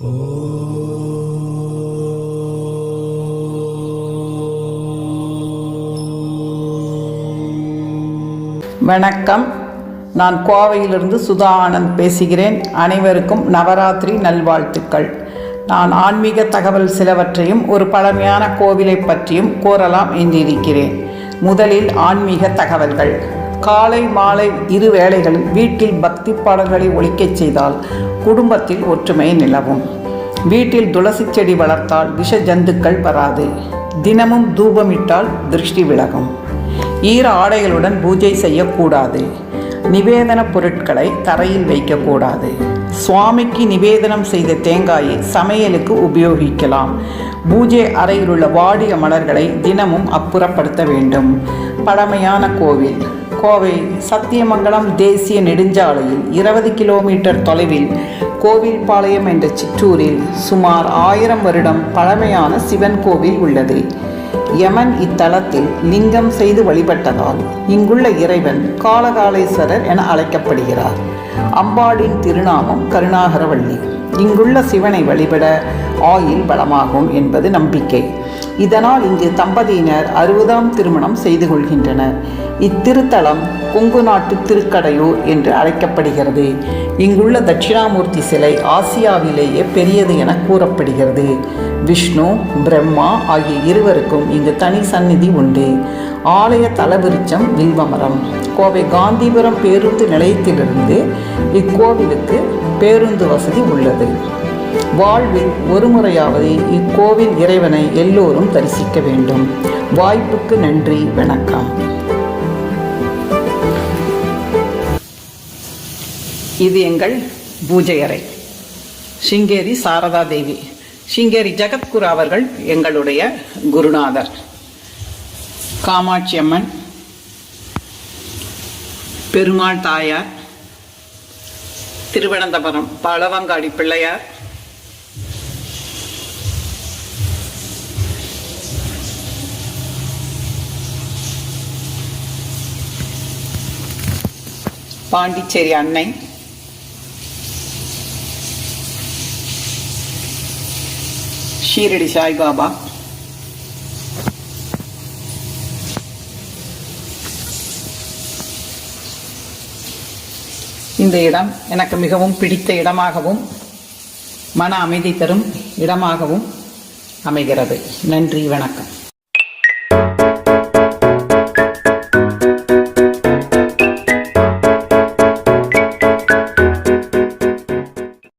வணக்கம். நான் கோவையிலிருந்து சுதா ஆனந்த் பேசுகிறேன். அனைவருக்கும் நவராத்திரி நல்வாழ்த்துக்கள். நான் ஆன்மீக தகவல் சிலவற்றையும் ஒரு பழமையான கோவிலை பற்றியும் கூறலாம் என்றிருக்கிறேன். முதலில் ஆன்மீக தகவல்கள். காலை மாலை இரு வேளைகளில் வீட்டில் பக்தி பாடல்களை ஒழிக்கச் செய்தால் குடும்பத்தில் ஒற்றுமை நிலவும். வீட்டில் துளசி செடி வளர்த்தால் விஷ ஜந்துக்கள் வராது. தினமும் தூபமிட்டால் திருஷ்டி விலகும். ஈர ஆடைகளுடன் பூஜை செய்யக்கூடாது. நிவேதன பொருட்களை தரையில் வைக்கக்கூடாது. சுவாமிக்கு நிவேதனம் செய்த தேங்காயை சமையலுக்கு உபயோகிக்கலாம். பூஜை அறையில் உள்ள வாடிய மலர்களை தினமும் அப்புறப்படுத்த வேண்டும். பழமையான கோவில். கோவை சத்தியமங்கலம் தேசிய நெடுஞ்சாலையில் இருபது கிலோமீட்டர் தொலைவில் கோவில்பாளையம் என்ற சிற்றூரில் சுமார் ஆயிரம் வருடம் பழமையான சிவன் கோவில் உள்ளது. யமன் இத்தலத்தில் லிங்கம் செய்து வழிபட்டதால் இங்குள்ள இறைவன் காலகாலேஸ்வரர் என அழைக்கப்படுகிறார். அம்பாளின் திருநாமம் கருணாகரவள்ளி இங்குள்ள சிவனை வழிபட ஆயில் பலமாகும் என்பது நம்பிக்கை. இதனால் இங்கு தம்பதியினர் அறுபதாம் திருமணம் செய்து கொள்கின்றனர். இத்திருத்தலம் கொங்கு நாட்டு திருக்கடையூர் என்று அழைக்கப்படுகிறது. இங்குள்ள தட்சிணாமூர்த்தி சிலை ஆசியாவிலேயே பெரியது என கூறப்படுகிறது. விஷ்ணு பிரம்மா ஆகிய இருவருக்கும் இங்கு தனி சந்நிதி உண்டு. ஆலய தலவிருச்சம் வில்வமரம். கோவை காந்திபுரம் பேருந்து நிலையத்திலிருந்து இக்கோவிலுக்கு பேருந்து வசதி உள்ளது. வாழ்வில் ஒரு முறையாவது இக்கோவில் இறைவனை எல்லோரும் தரிசிக்க வேண்டும். வாய்ப்புக்கு நன்றி வணக்கம். இது எங்கள் பூஜை அறை. சிங்கேரி சாரதா தேவி. சிங்கேரி ஜெகத்குரு அவர்கள் எங்களுடைய குருநாதர். காமாட்சி அம்மன். பெருமாள் தாயார். திருவனந்தபுரம் பழவங்காடி பிள்ளையார். பாண்டிச்சேரி அன்னை. ஷீரடி சாய்பாபா இந்த இடம் எனக்கு மிகவும் பிடித்த இடமாகவும் மன அமைதி தரும் இடமாகவும் அமைகிறது. நன்றி வணக்கம்.